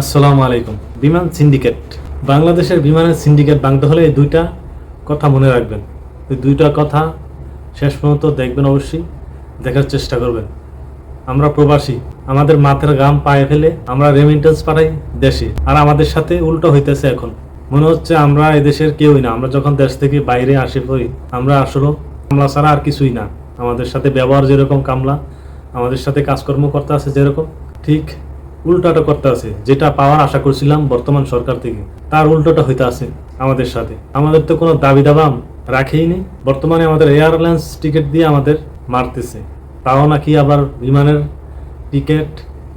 আসসালামু আলাইকুম। বিমান সিন্ডিকেট। বাংলাদেশের বিমানের সিন্ডিকেট ভাঙতে হলে এই দুইটা কথা মনে রাখবেন। এই দুইটা কথা শেষ পর্যন্ত দেখবেন অবশ্যই, দেখার চেষ্টা করবেন। আমরা প্রবাসী, আমাদের মাথার গাম পায়ে ফেলে আমরা রেমিটেন্স পাঠাই দেশে। আর আমাদের সাথে উল্টো হইতেছে এখন। মনে হচ্ছে আমরা এদেশের কেউই না। আমরা যখন দেশ থেকে বাইরে আসে পড়ি, আমরা আসলে কামলা ছাড়া আর কিছুই না। আমাদের সাথে ব্যবহার যেরকম কামলা, আমাদের সাথে কাজকর্ম করতে আছে যেরকম, ঠিক উল্টাটা করতে আছে, যেটা পাওয়ার আশা করছিলাম বর্তমান সরকার থেকে, তার উল্টোটা হইতে আছে আমাদের সাথে। আমাদের তো কোনো দাবি দাবাম রাখেই নেই। বর্তমানে আমাদের এয়ারলাইন্স টিকিট দিয়ে আমাদের মারতেছে। তাও নাকি আবার বিমানের টিকিট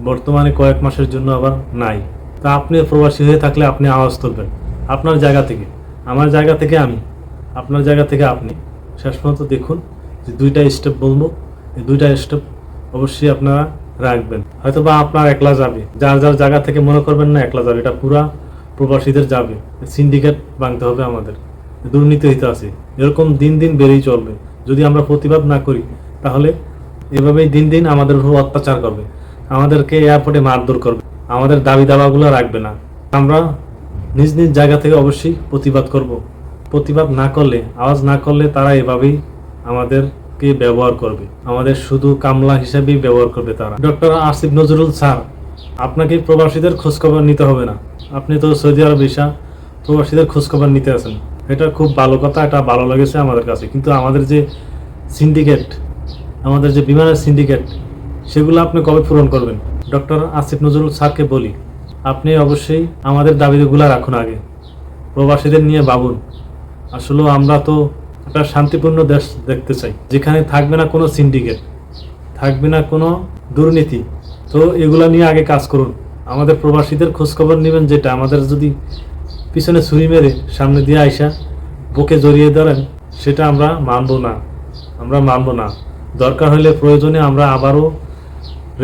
বর্তমানে কয়েক মাসের জন্য আবার নাই। তা আপনি প্রবাসী হয়ে থাকলে আপনি আওয়াজ তুলবেন। আপনার জায়গা থেকে, আমার জায়গা থেকে আমি, আপনার জায়গা থেকে আপনি। শেষ পর্যন্ত দেখুন যে দুইটা স্টেপ বলব। এই দুইটা স্টেপ অবশ্যই আপনারা রাখবেন। হয়তো বা আপনার একলা যাবে। যার যার জায়গা থেকে মনে করবেন না, একলা যাবে। এটা পুরা প্রবাসীদের যাবে। সিন্ডিকেট ভাঙতে হবে আমাদের। দুর্নীতি হইতে আছে। এরকম দিন দিন বেড়েই চলবে। যদি আমরা প্রতিবাদ না করি, তাহলে এভাবেই দিন দিন আমাদের উপর অত্যাচার করবে। আমাদেরকে এয়ারপোর্টে মারধর করবে। আমাদের দাবি দাবাগুলো রাখবে না। আমরা নিজ নিজ জায়গা থেকে অবশ্যই প্রতিবাদ করব। প্রতিবাদ না করলে, আওয়াজ না করলে তারা এভাবেই আমাদেরকে ব্যবহার করবে? আমাদের শুধু কামলা হিসেবেই ব্যবহার করবে তারা। ডক্টর আসিফ নজরুল, স্যার, আপনাকে প্রবাসীদের খোঁজখবর নিতে হবে না। আপনি তো সৌদি আরব ভিসা প্রবাসীদের খোঁজখবর নিতে আছেন। এটা খুব ভালো কথা, এটা ভালো লেগেছে আমাদের কাছে। কিন্তু আমাদের যে সিন্ডিকেট আমাদের যে বিমানের সিন্ডিকেট সেগুলো আপনি কবে পূরণ করবেন? ডক্টর আসিফ নজরুল স্যারকে বলি, আপনি অবশ্যই আমাদের দাবিগুলো রাখুন আগে। প্রবাসীদের নিয়ে ভাবুন। আসলে আমরা তো একটা শান্তিপূর্ণ দেশ দেখতে চাই, যেখানে থাকবে না কোনো সিন্ডিকেট থাকবে না কোনো দুর্নীতি। তো এগুলা নিয়ে আগে কাজ করুন। আমাদের প্রবাসীদের খোঁজখবর নেবেন যেটা, আমাদের যদি পিছনে ছুরি মেরে সামনে দিয়ে আইসা বুকে জড়িয়ে ধরেন, সেটা আমরা মানব না। আমরা মানব না। দরকার হলে প্রয়োজনে আমরা আবারও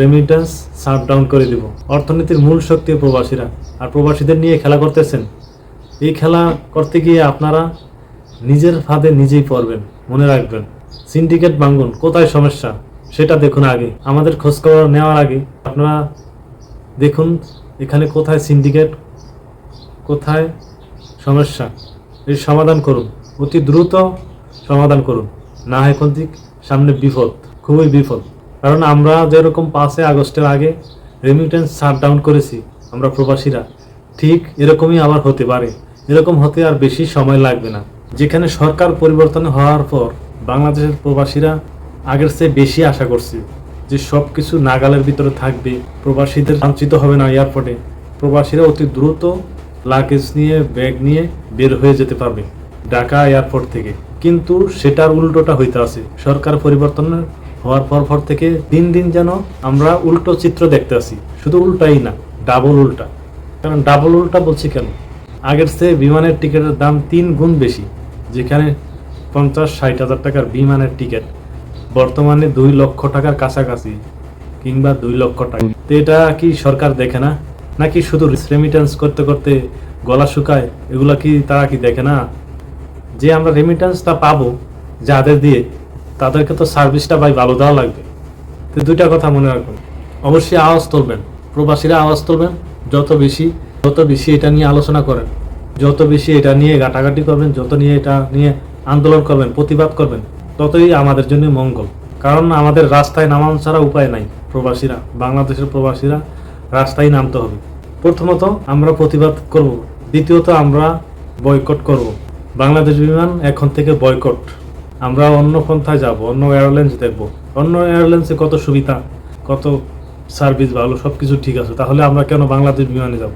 রেমিটেন্স শাট ডাউন করে দিব। অর্থনীতির মূল শক্তি প্রবাসীরা। আর প্রবাসীদের নিয়ে খেলা করতেছেন। এই খেলা করতে গিয়ে আপনারা নিজের ফাঁদে নিজেই পড়বেন, মনে রাখবেন। সিন্ডিকেট ভাঙ্গুন কোথায় সমস্যা? সেটা দেখুন আগে। আমাদের খোঁজখবর নেওয়ার আগে আপনারা দেখুন এখানে কোথায় সিন্ডিকেট, কোথায় সমস্যা। এর সমাধান করুন, অতি দ্রুত সমাধান করুন। না কোন দিক সামনে বিপদ, খুবই বিপদ। কারণ আমরা যেরকম পাঁচে আগস্টের আগে রেমিটেন্স শাট ডাউন করেছি, আমরা প্রবাসীরা, ঠিক এরকমই আবার হতে পারে। এরকম হতে আর বেশি সময় লাগবে না। যেখানে সরকার পরিবর্তন হওয়ার পর বাংলাদেশের প্রবাসীরা আগের চেয়ে বেশি আশা করছে যে সব কিছু নাগালের ভিতরে থাকবে, প্রবাসীদের বঞ্চিত হবে না এয়ারপোর্টে। প্রবাসীরা অতি দ্রুত লাগেজ নিয়ে ব্যাগ নিয়ে বের হয়ে যেতে পারবে ঢাকা এয়ারপোর্ট থেকে। কিন্তু সেটার উল্টোটা হইতে আছে। সরকার পরিবর্তন হওয়ার পর পর থেকে দিন দিন যেন আমরা উল্টো চিত্র দেখতে আসি শুধু উল্টাই না ডাবল উল্টা। কারণ ডাবল উল্টা বলছি কেন? আগের চেয়ে বিমানের টিকিটের দাম তিন গুণ বেশি। যেখানে পঞ্চাশ, ষাট হাজার টাকার বিমানের টিকিট। বর্তমানে দুই লক্ষ টাকার কাছাকাছি কিংবা দুই লক্ষ টাকা। তো এটা কি সরকার দেখে না? নাকি শুধু রেমিটেন্স করতে করতে গলা শুকায়? এগুলো কি তারা কি দেখে না? যে আমরা রেমিটেন্সটা পাবো যাদের দিয়ে, তাদেরকে তো সার্ভিসটা ভাই ভালো দেওয়া লাগবে। তো দুইটা কথা মনে রাখবেন অবশ্যই আওয়াজ তুলবেন। প্রবাসীরা আওয়াজ তুলবেন। যত বেশি যত বেশি এটা নিয়ে আলোচনা করেন। যত বেশি এটা নিয়ে ঘাটাঘাটি করবেন, যত নিয়ে এটা নিয়ে আন্দোলন করবেন, প্রতিবাদ করবেন, ততই আমাদের জন্য মঙ্গল। কারণ আমাদের রাস্তায় নামানো ছাড়া উপায় নাই। প্রবাসীরা, বাংলাদেশের প্রবাসীরা রাস্তায় নামতে হবে। প্রথমত আমরা প্রতিবাদ করব। দ্বিতীয়ত আমরা বয়কট করব। বাংলাদেশ বিমান এখন থেকে বয়কট। আমরা অন্য পন্থায় যাব, অন্য এয়ারলাইন্স দেখব। অন্য এয়ারলাইন্সে কত সুবিধা, কত সার্ভিস ভালো সব কিছু ঠিক আছে। তাহলে আমরা কেন বাংলাদেশ বিমানে যাব?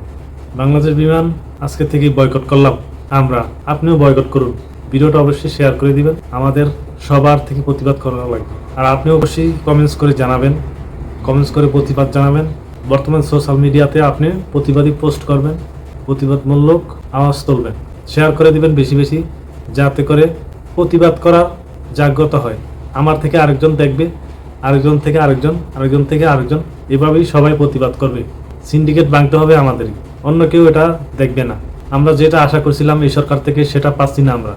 বাংলাদেশ বিমান আজকে থেকে বয়কট করলাম। আমরা, আপনিও বয়কট করুন। ভিডিওটা অবশ্যই শেয়ার করে দিবেন। আমাদের সবার থেকে প্রতিবাদ করা লাগবে। আর আপনি অবশ্যই কমেন্টস করে জানাবেন। কমেন্টস করে প্রতিবাদ জানাবেন। বর্তমান সোশ্যাল মিডিয়াতে আপনি প্রতিবাদী পোস্ট করবেন। প্রতিবাদমূলক আওয়াজ তুলবেন। শেয়ার করে দিবেন বেশি বেশি, যাতে করে প্রতিবাদ করার জাগ্রত হয়। আমার থেকে আরেকজন দেখবে, আরেকজন থেকে আরেকজন আরেকজন থেকে আরেকজন। এভাবেই সবাই প্রতিবাদ করবে। সিন্ডিকেট ভাঙতে হবে আমাদেরই অন্য কেউ এটা দেখবে না। আমরা যেটা আশা করছিলাম এই সরকার থেকে সেটা পাচ্ছি না আমরা।